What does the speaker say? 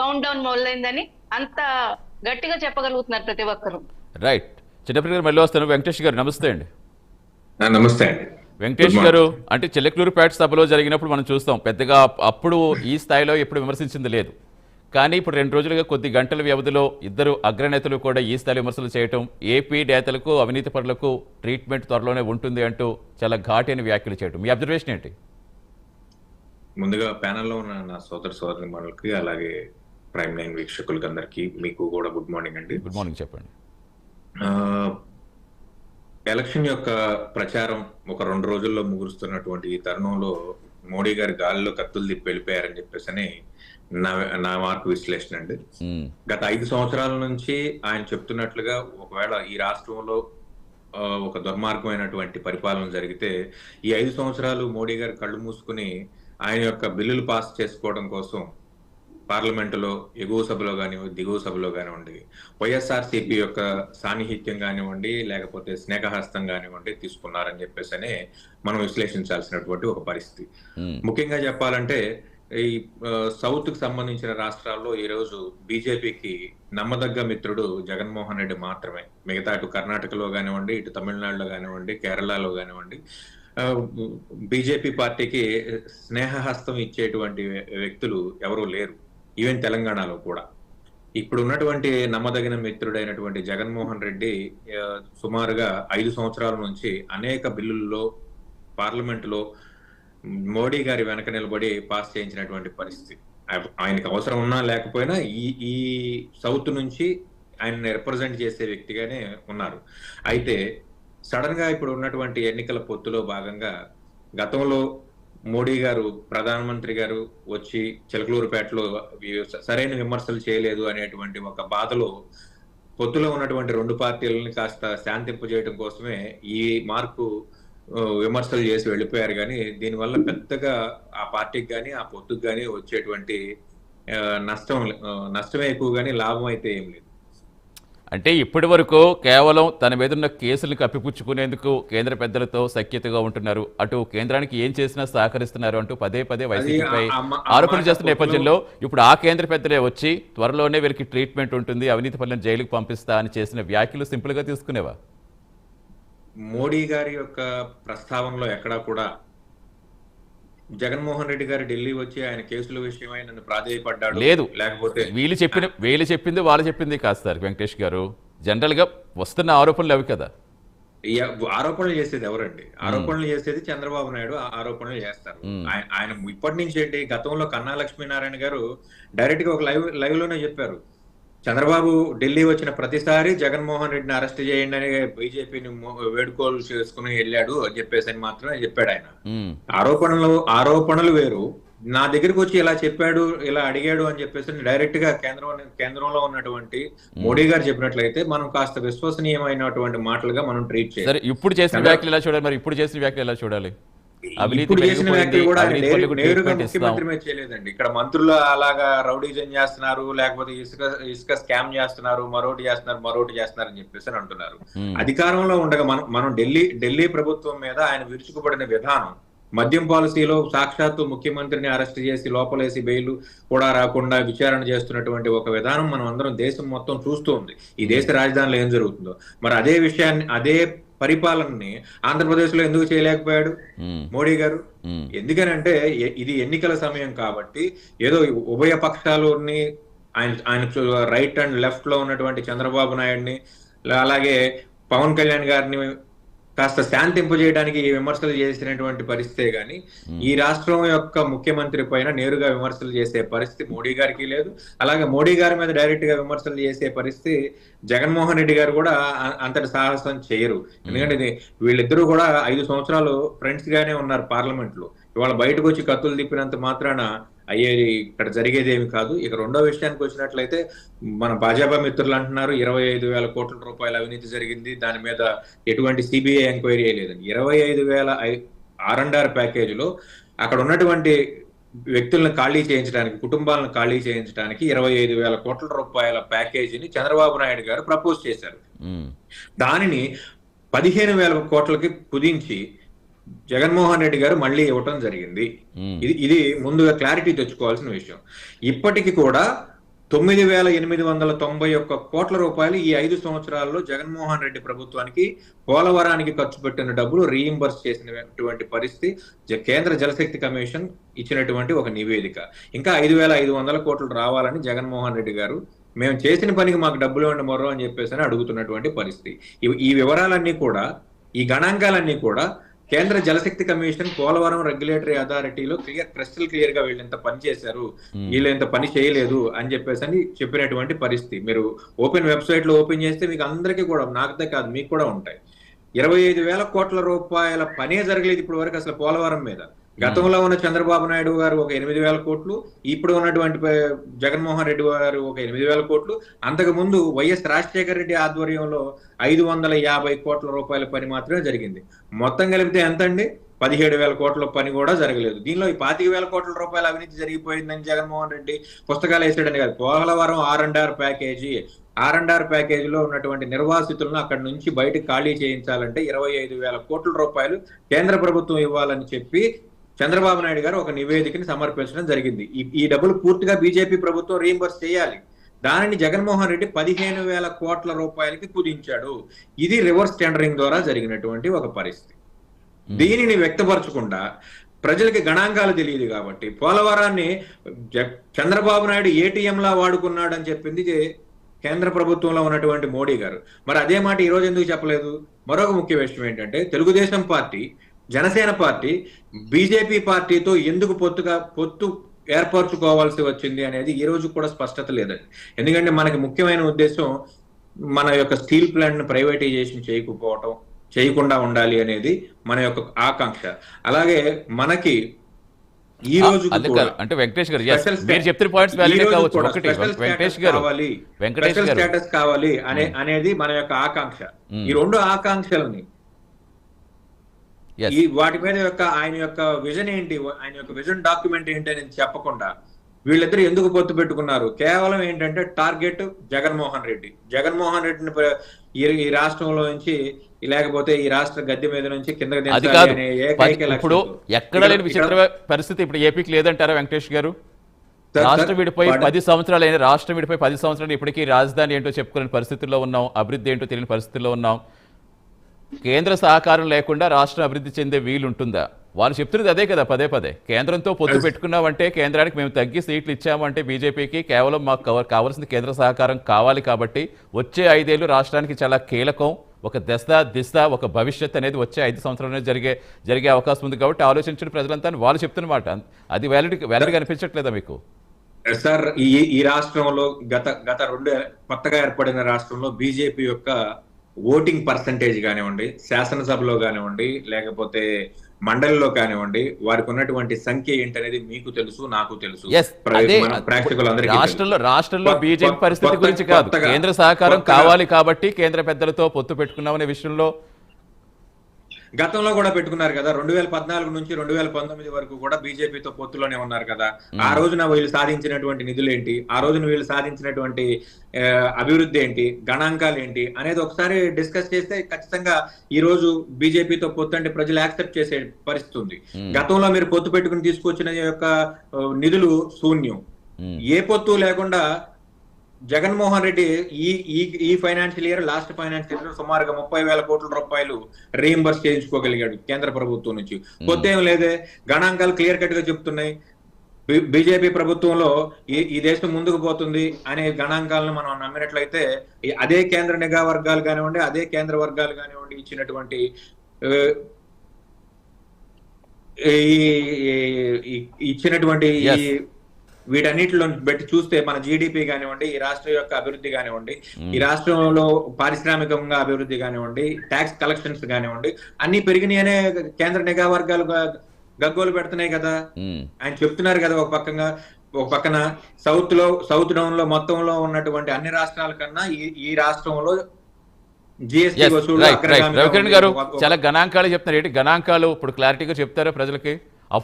Count down మొదలైందని అంత గట్టిగా చెప్పగలుగుతున్నారు ప్రతి ఒక్కరు. రైట్ చిన్నప్పటి గారు మళ్ళీ వస్తాను. వెంకటేష్ గారు నమస్తే అండి. నమస్తే అండి. వెంకటేష్ గారు అంటే చిల్లకలూరుపేట సభలో జరిగినప్పుడు మనం చూస్తాం పెద్దగా అప్పుడు ఈ స్థాయిలో ఎప్పుడు విమర్శించింది లేదు. కానీ ఇప్పుడు రెండు రోజులుగా కొద్ది గంటల వ్యవధిలో ఇద్దరు అగ్రనేతలు కూడా ఈ స్థాయి విమర్శలు చేయటం ఏపీ నేతలకు అవినీతి పరులకు ట్రీట్మెంట్ త్వరలోనే ఉంటుంది అంటూ చాలా ఘాటైన వ్యాఖ్యలు చేయటం. మీ అబ్జర్వేషన్ ఏంటి? ముందుగా ప్యానెల్లో ఉన్న నా సోదర సోదరి మనలకి అలాగే ప్రైమ్ నైన్ వీక్షకులకి అందరికి మీకు కూడా గుడ్ మార్నింగ్ అండి. గుడ్ మార్నింగ్ చెప్పండి. ఎలక్షన్ యొక్క ప్రచారం ఒక రెండు రోజుల్లో ముగురుస్తున్నటువంటి ఈ తరుణంలో మోడీ గారి గాలిలో కత్తులు తిప్పి వెళ్ళిపోయారని చెప్పేసి అని నా నా మార్కు విశ్లేషణ అండి. గత ఐదు సంవత్సరాల నుంచి ఆయన చెప్తున్నట్లుగా ఒకవేళ ఈ రాష్ట్రంలో ఒక దుర్మార్గమైనటువంటి పరిపాలన జరిగితే ఈ ఐదు సంవత్సరాలు మోడీ గారు కళ్ళు మూసుకుని ఆయన యొక్క బిల్లులు పాస్ చేసుకోవడం కోసం పార్లమెంటులో ఎగువ సభలో కానివ్వండి దిగువ సభలో కానివ్వండి వైఎస్ఆర్సీపీ యొక్క సాన్నిహిత్యం కానివ్వండి లేకపోతే స్నేహహస్తం కానివ్వండి తీసుకున్నారని చెప్పేసి మనం విశ్లేషించాల్సినటువంటి ఒక పరిస్థితి. ముఖ్యంగా చెప్పాలంటే ఈ సౌత్కు సంబంధించిన రాష్ట్రాల్లో ఈ రోజు బీజేపీకి నమ్మదగ్గ మిత్రుడు జగన్మోహన్ రెడ్డి మాత్రమే. మిగతా అటు కర్ణాటకలో కానివ్వండి ఇటు తమిళనాడులో కానివ్వండి కేరళలో కానివ్వండి బీజేపీ పార్టీకి స్నేహహస్తం ఇచ్చేటువంటి వ్య- వ్యక్తులు ఎవరూ లేరు. ఈవెన్ తెలంగాణలో కూడా. ఇప్పుడు ఉన్నటువంటి నమ్మదగిన మిత్రుడైనటువంటి జగన్మోహన్ రెడ్డి సుమారుగా ఐదు సంవత్సరాల నుంచి అనేక బిల్లుల్లో పార్లమెంటులో మోడీ గారి వెనక నిలబడి పాస్ చేయించినటువంటి పరిస్థితి. ఆయనకు అవసరం ఉన్నా లేకపోయినా ఈ ఈ సౌత్ నుంచి ఆయన రిప్రజెంట్ చేసే వ్యక్తిగానే ఉన్నారు. అయితే సడన్గా ఇప్పుడు ఉన్నటువంటి ఎన్నికల పొత్తులో భాగంగా గతంలో మోడీ గారు ప్రధానమంత్రి గారు వచ్చి చిలకలూరుపేటలో సరైన విమర్శలు చేయలేదు అనేటువంటి ఒక బాధలో పొత్తులో ఉన్నటువంటి రెండు పార్టీలను కాస్త శాంతింపజేయడం కోసమే ఈ మార్పు విమర్శలు చేసి వెళ్ళిపోయారు. కానీ దీనివల్ల పెద్దగా ఆ పార్టీకి కానీ ఆ పొత్తుకు కానీ వచ్చేటువంటి నష్టం నష్టమే ఎక్కువ కానీ లాభం అయితే ఏం లేదు. అంటే ఇప్పటి వరకు కేవలం తన మీద ఉన్న కేసులు కప్పిపుచ్చుకునేందుకు కేంద్ర పెద్దలతో సఖ్యతగా ఉంటున్నారు. అటు కేంద్రానికి ఏం చేసినా సహకరిస్తున్నారు అంటూ పదే పదే వైసీపీపై ఆరోపణలు చేస్తున్న నేపథ్యంలో ఇప్పుడు ఆ కేంద్ర పెద్దలే వచ్చి త్వరలోనే వీరికి ట్రీట్మెంట్ ఉంటుంది అవినీతి పనులను జైలుకు పంపిస్తా అని చేసిన వ్యాఖ్యలు సింపుల్గా తీసుకునేవా? మోడీ గారి యొక్క ప్రస్తావనలో ఎక్కడా కూడా జగన్మోహన్ రెడ్డి గారు ఢిల్లీ వచ్చి ఆయన కేసుల విషయమై నన్ను ప్రాధేయపడ్డాడు. లేదు. లేకపోతే వీళ్ళు చెప్పిన వీళ్ళు చెప్పింది వాళ్ళు చెప్పింది కాదు సార్ వెంకటేష్ గారు. జనరల్గా వస్తున్న ఆరోపణలు అవి కదా. ఆరోపణలు చేసేది ఎవరండి? ఆరోపణలు చేసేది చంద్రబాబు నాయుడు ఆరోపణలు చేస్తారు. ఆయన ఇప్పటి నుంచి ఏంటి గతంలో కన్నా లక్ష్మీనారాయణ గారు డైరెక్ట్గా ఒక లైవ్ లైవ్లోనే చెప్పారు. చంద్రబాబు ఢిల్లీ వచ్చిన ప్రతిసారి జగన్మోహన్ రెడ్డిని అరెస్ట్ చేయండి అని బీజేపీని వేడుకోలు చేసుకుని వెళ్ళాడు అని చెప్పేసి అని మాత్రమే చెప్పాడు ఆయన. ఆరోపణలు ఆరోపణలు వేరు. నా దగ్గరికి వచ్చి ఇలా చెప్పాడు ఇలా అడిగాడు అని చెప్పేసి డైరెక్ట్గా కేంద్రం కేంద్రంలో ఉన్నటువంటి మోడీ గారు చెప్పినట్లయితే మనం కాస్త విశ్వసనీయమైనటువంటి మాటలుగా మనం ట్రీట్ చేయాలి. సరే ఇప్పుడు చేసిన వ్యాఖ్యలు ఎలా చూడాలి మరి? ఇప్పుడు చేసిన వ్యాఖ్యలు ఎలా చూడాలి? అవినీతి చేయలేదండి. ఇక్కడ మంత్రులు అలాగా రౌడీజం చేస్తున్నారు లేకపోతే ఇసుక ఇసుక స్కామ్ చేస్తున్నారు మరోటి చేస్తున్నారు మరోటి చేస్తున్నారు అని చెప్పేసి అని అంటున్నారు. అధికారంలో ఉండగా మనం మనం ఢిల్లీ ఢిల్లీ ప్రభుత్వం మీద ఆయన విరుచుకుపడిన విధానం మద్యం పాలసీలో సాక్షాత్తు ముఖ్యమంత్రిని అరెస్ట్ చేసి లోపలేసి బెయిల్ కూడా రాకుండా విచారణ చేస్తున్నటువంటి ఒక విధానం మనం అందరం దేశం మొత్తం చూస్తూ ఉంది. ఈ దేశ రాజధానిలో ఏం జరుగుతుందో. మరి అదే విషయాన్ని అదే పరిపాలనని ఆంధ్రప్రదేశ్లో ఎందుకు చేయలేకపోయాడు? మోడీ గారు? ఎందుకనంటే ఇది ఎన్నికల సమయం కాబట్టి ఏదో ఉభయ పక్షాలని ఆయన ఆయన రైట్ అండ్ లెఫ్ట్లో ఉన్నటువంటి చంద్రబాబు నాయుడిని అలాగే పవన్ కళ్యాణ్ గారిని కాస్త శాంతింపజేయడానికి ఈ విమర్శలు చేసినటువంటి పరిస్థితే గాని ఈ రాష్ట్రం యొక్క ముఖ్యమంత్రి పైన నేరుగా విమర్శలు చేసే పరిస్థితి మోడీ గారికి లేదు. అలాగే మోడీ గారి మీద డైరెక్ట్గా విమర్శలు చేసే పరిస్థితి జగన్మోహన్ రెడ్డి గారు కూడా అంతటి సాహసం చేయరు. ఎందుకంటే ఇది వీళ్ళిద్దరూ కూడా ఐదు సంవత్సరాలు ఫ్రెండ్స్ గానే ఉన్నారు పార్లమెంట్లో ఇవాళ బయటకు వచ్చి కత్తులు తిప్పినంత మాత్రాన అయ్యేది ఇక్కడ జరిగేది ఏమి కాదు. ఇక రెండో విషయానికి వచ్చినట్లయితే మన భాజపా మిత్రులు అంటున్నారు ఇరవై ఐదు వేల కోట్ల రూపాయల అవినీతి జరిగింది. దాని మీద ఎటువంటి సిబిఐ ఎంక్వైరీ లేదండి ఇరవై ఐదు వేల ఆర్ అండ్ ఆర్ ప్యాకేజీలో అక్కడ ఉన్నటువంటి వ్యక్తులను ఖాళీ చేయించడానికి కుటుంబాలను ఖాళీ చేయించడానికి ఇరవై ఐదు వేల కోట్ల రూపాయల ప్యాకేజీని చంద్రబాబు నాయుడు గారు ప్రపోజ్ చేశారు. దానిని పదిహేను వేల కోట్లకి కుదించి జగన్మోహన్ రెడ్డి గారు మళ్ళీ ఇవ్వటం జరిగింది. ఇది ఇది ముందుగా క్లారిటీ తెచ్చుకోవాల్సిన విషయం. ఇప్పటికి కూడా తొమ్మిది వేల ఎనిమిది వందల తొంభై ఒక్క కోట్ల రూపాయలు ఈ ఐదు సంవత్సరాల్లో జగన్మోహన్ రెడ్డి ప్రభుత్వానికి పోలవరానికి ఖర్చు పెట్టిన డబ్బులు రీయింబర్స్ చేసినటువంటి పరిస్థితి కేంద్ర జలశక్తి కమిషన్ ఇచ్చినటువంటి ఒక నివేదిక. ఇంకా ఐదు వేల ఐదు వందల కోట్లు రావాలని జగన్మోహన్ రెడ్డి గారు మేము చేసిన పనికి మాకు డబ్బులు ఇవ్వండి మొర్రో అని చెప్పేసి అని అడుగుతున్నటువంటి పరిస్థితి. ఈ వివరాలన్నీ కూడా ఈ గణాంకాలన్నీ కూడా కేంద్ర జలశక్తి కమిషన్ పోలవరం రెగ్యులేటరీ అథారిటీలో క్లియర్ క్రిస్టల్ క్లియర్గా వీళ్ళు ఇంత పని చేశారు. వీళ్ళు ఇంత పని చేయలేదు అని చెప్పేసి అని చెప్పినటువంటి పరిస్థితి. మీరు ఓపెన్ వెబ్సైట్లో ఓపెన్ చేస్తే మీకు అందరికీ కూడా నాకతే కాదు మీకు కూడా ఉంటాయి. ఇరవై ఐదు వేల కోట్ల రూపాయల పనే జరగలేదు ఇప్పటి వరకు అసలు పోలవరం మీద. గతంలో ఉన్న చంద్రబాబు నాయుడు గారు ఒక ఎనిమిది వేల కోట్లు ఇప్పుడు ఉన్నటువంటి జగన్మోహన్ రెడ్డి గారు ఒక ఎనిమిది వేల కోట్లు. అంతకు ముందు వైఎస్ రాజశేఖర రెడ్డి ఆధ్వర్యంలో ఐదు వందల యాభై కోట్ల రూపాయల పని మాత్రమే జరిగింది. మొత్తం కలిపితే ఎంత అండి పదిహేడు వేల కోట్ల పని కూడా జరగలేదు. దీనిలో ఈ పాతిక వేల కోట్ల రూపాయల అవినీతి జరిగిపోయిందని జగన్మోహన్ రెడ్డి పుస్తకాలు వేసాడని కాదు. Polavaram R and R package R and R ప్యాకేజీలో ఉన్నటువంటి నిర్వాసితులను అక్కడి నుంచి బయటకు ఖాళీ చేయించాలంటే ఇరవై ఐదు వేల కోట్ల రూపాయలు కేంద్ర ప్రభుత్వం ఇవ్వాలని చెప్పి చంద్రబాబు నాయుడు గారు ఒక నివేదికని సమర్పించడం జరిగింది. ఈ- డబ్బులు పూర్తిగా బీజేపీ ప్రభుత్వం రీయింబర్స్ చేయాలి. దానిని జగన్మోహన్ రెడ్డి పదిహేను వేల కోట్ల రూపాయలకి కుదించాడు. ఇది రివర్స్ టెండరింగ్ ద్వారా జరిగినటువంటి ఒక పరిస్థితి. దీనిని వ్యక్తపరచకుండా ప్రజలకి గణాంకాలు తెలియదు కాబట్టి పోలవరాన్ని చంద్రబాబు నాయుడు ఏటీఎం లా వాడుకున్నాడు అని చెప్పింది కేంద్ర ప్రభుత్వంలో ఉన్నటువంటి మోడీ గారు. మరి అదే మాట ఈ రోజు ఎందుకు చెప్పలేదు? మరొక ముఖ్య విషయం ఏంటంటే Telugu Desam party Janasena party BJP పార్టీతో ఎందుకు పొత్తుగా పొత్తు ఏర్పరచుకోవాల్సి వచ్చింది అనేది ఈ రోజు కూడా స్పష్టత లేదండి ఎందుకంటే మనకి ముఖ్యమైన ఉద్దేశం మన యొక్క స్టీల్ ప్లాంట్ను ప్రైవేటైజేషన్ చేయకపోవటం చేయకుండా ఉండాలి అనేది మన యొక్క ఆకాంక్ష అలాగే మనకి ఈ రోజు. అంటే వెంకటేష్ గారు మీరు చెప్తున్న పాయింట్స్ వెంకటేష్ గారు వెంకటేష్ స్టేటస్ కావాలి అనే అనేది మన యొక్క ఆకాంక్ష. ఈ రెండు ఆకాంక్షలని. ఈ వాటి మీద యొక్క ఆయన యొక్క విజన్ ఏంటి? ఆయన యొక్క విజన్ డాక్యుమెంట్ ఏంటి అని చెప్పకుండా వీళ్ళిద్దరు ఎందుకు పొత్తు పెట్టుకున్నారు? కేవలం ఏంటంటే టార్గెట్ జగన్మోహన్ రెడ్డి. జగన్మోహన్ రెడ్డిని ఈ రాష్ట్రంలో నుంచి లేకపోతే ఈ రాష్ట్ర గద్దె మీద నుంచి కిందకి ఇప్పుడు. ఎక్కడ లేని విచిత్ర పరిస్థితి ఇప్పుడు ఏపీకి లేదంటారా వెంకటేష్ గారు? రాష్ట్రం విడిపోయి పది సంవత్సరాలు అయిన రాష్ట్రం విడిపోయి పది సంవత్సరాలు ఇప్పటికీ రాజధాని ఏంటో చెప్పుకునే పరిస్థితుల్లో ఉన్నాం అభివృద్ధి ఏంటో తెలియని పరిస్థితుల్లో ఉన్నాం. కేంద్ర సహకారం లేకుండా రాష్ట్రం అభివృద్ధి చెందే వీలు ఉంటుందా వాళ్ళు చెప్తున్నది అదే కదా పదే పదే. కేంద్రంతో పొత్తు పెట్టుకున్నామంటే కేంద్రానికి మేము తగ్గి సీట్లు ఇచ్చామంటే బీజేపీకి కేవలం మాకు కవ- కావాల్సిన కేంద్ర సహకారం కావాలి కాబట్టి వచ్చే ఐదేళ్ళు రాష్ట్రానికి చాలా కీలకం. ఒక దశ దిశ ఒక భవిష్యత్ అనేది వచ్చే ఐదు సంవత్సరాలనే జరిగే జరిగే అవకాశం ఉంది కాబట్టి ఆలోచించిన ప్రజలంతా వాళ్ళు చెప్తున్నమాట అది వ్యాలిడ్ వ్యాలిడ్గా అనిపించట్లేదా మీకు? సార్ ఈ ఈ రాష్ట్రంలో గత గత రెండు కొత్తగా ఏర్పడిన రాష్ట్రంలో బీజేపీ యొక్క ఓటింగ్ పర్సంటేజ్ కానివ్వండి శాసనసభలో కానివ్వండి లేకపోతే మండలిలో కానివ్వండి వారికి ఉన్నటువంటి సంఖ్య ఏంటనేది మీకు తెలుసు నాకు తెలుసు. రాష్ట్రంలో రాష్ట్రంలో బీజేపీ పరిస్థితి గురించి కాదు కేంద్ర సహకారం కావాలి కాబట్టి కేంద్ర పెద్దలతో పొత్తు పెట్టుకున్నామనే విషయంలో గతంలో కూడా పెట్టుకున్నారు కదా రెండు వేల పద్నాలుగు నుంచి రెండు వేల పంతొమ్మిది వరకు కూడా బీజేపీతో పొత్తులోనే ఉన్నారు కదా. ఆ రోజున వీళ్ళు సాధించినటువంటి నిధులు ఏంటి ఆ రోజున వీళ్ళు సాధించినటువంటి అభివృద్ధి ఏంటి? గణాంకాలు ఏంటి? అనేది ఒకసారి డిస్కస్ చేస్తే ఖచ్చితంగా ఈ రోజు బీజేపీతో పొత్తు అంటే ప్రజలు యాక్సెప్ట్ చేసే పరిస్థితి ఉంది. గతంలో మీరు పొత్తు పెట్టుకుని తీసుకొచ్చిన యొక్క నిధులు శూన్యం. ఏ పొత్తు లేకుండా జగన్మోహన్ రెడ్డి ఈ ఈ ఈ financial year last financial year సుమారుగా ముప్పై వేల కోట్ల రూపాయలు రీఎంబర్స్ చేయించుకోగలిగాడు కేంద్ర ప్రభుత్వం నుంచి. కొత్త ఏం లేదే గణాంకాలు క్లియర్ కట్గా చెప్తున్నాయి. బీజేపీ ప్రభుత్వంలో ఈ ఈ దేశం ముందుకు పోతుంది అనే గణాంకాలను మనం నమ్మినట్లయితే అదే కేంద్ర నిఘా వర్గాలు కానివ్వండి అదే కేంద్ర వర్గాలు కానివ్వండి ఇచ్చినటువంటి ఇచ్చినటువంటి ఈ. వీటన్నిటిలో బట్టి చూస్తే మన జీడిపి కానివ్వండి ఈ రాష్ట్రం యొక్క అభివృద్ధి కానివ్వండి ఈ రాష్ట్రంలో పారిశ్రామికంగా అభివృద్ధి కానివ్వండి ట్యాక్స్ కలెక్షన్స్ కానివ్వండి అన్ని పెరిగినాయనే కేంద్ర నిఘా వర్గాలు గగ్గోలు పెడుతున్నాయి కదా. ఆయన చెప్తున్నారు కదా ఒక పక్కన ఒక పక్కన సౌత్లో సౌత్ డౌన్లో మొత్తంలో ఉన్నటువంటి అన్ని రాష్ట్రాల కన్నా ఈ ఈ రాష్ట్రంలో జిఎస్టీ వసూలు రవికిరణ్. గారు చాలా గణాంకాలు చెప్తున్నారు. ఏంటి గణాంకాలు? ఇప్పుడు క్లారిటీగా చెప్తారా ప్రజలకి?